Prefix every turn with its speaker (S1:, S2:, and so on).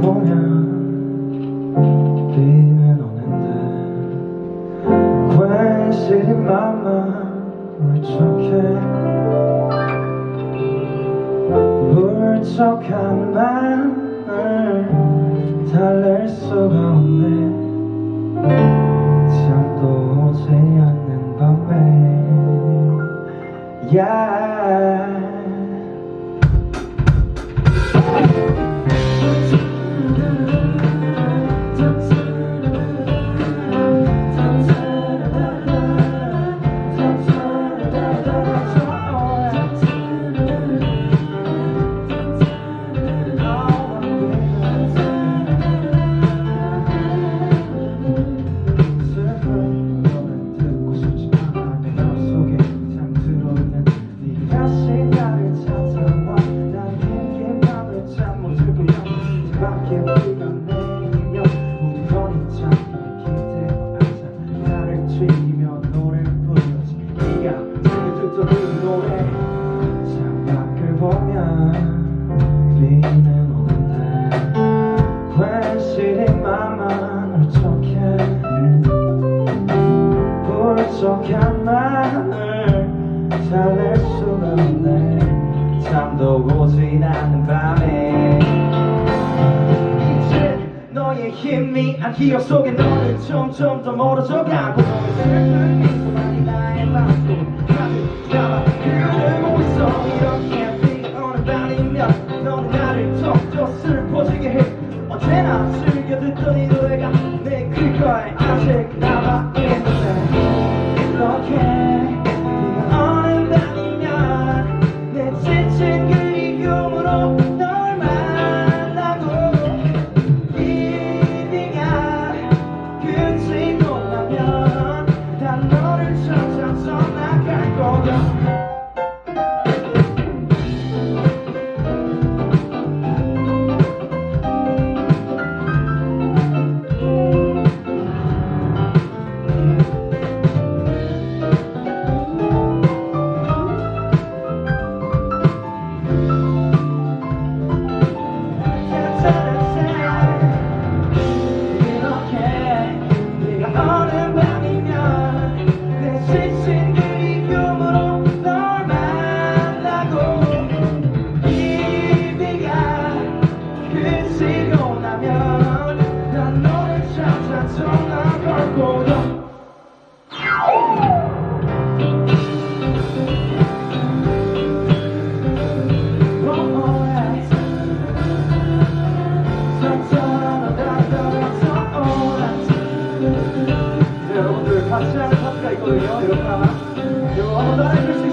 S1: 보면 비는 오는데 괜시리 맘만 울적해. 울적한 맘을 달랠 수가 없네 밖에 비가 내리며 우두커니 잠깐 기대고 앉아 나를 즐기며 노래를 부르지 네가 듣던 이 노래 창밖을 보면 비는 오는데 괜시리 맘만 울적해. 불적한 마음을 너의 희미한 기억 속에 너는 점점 더 멀어져 가고 너의 슬픈 미소만이 나의 맘속 가득 담아 그려내고 있어. 이렇게 비 오는 밤이면 너는 나를 더더 슬퍼지게 해 언제나 즐겨 듣던 이 노래가 내 귓가에 아직 남아 있는데 이렇게 비가 오는 밤이면 내 지친 그 Yo, ama daha kötü şey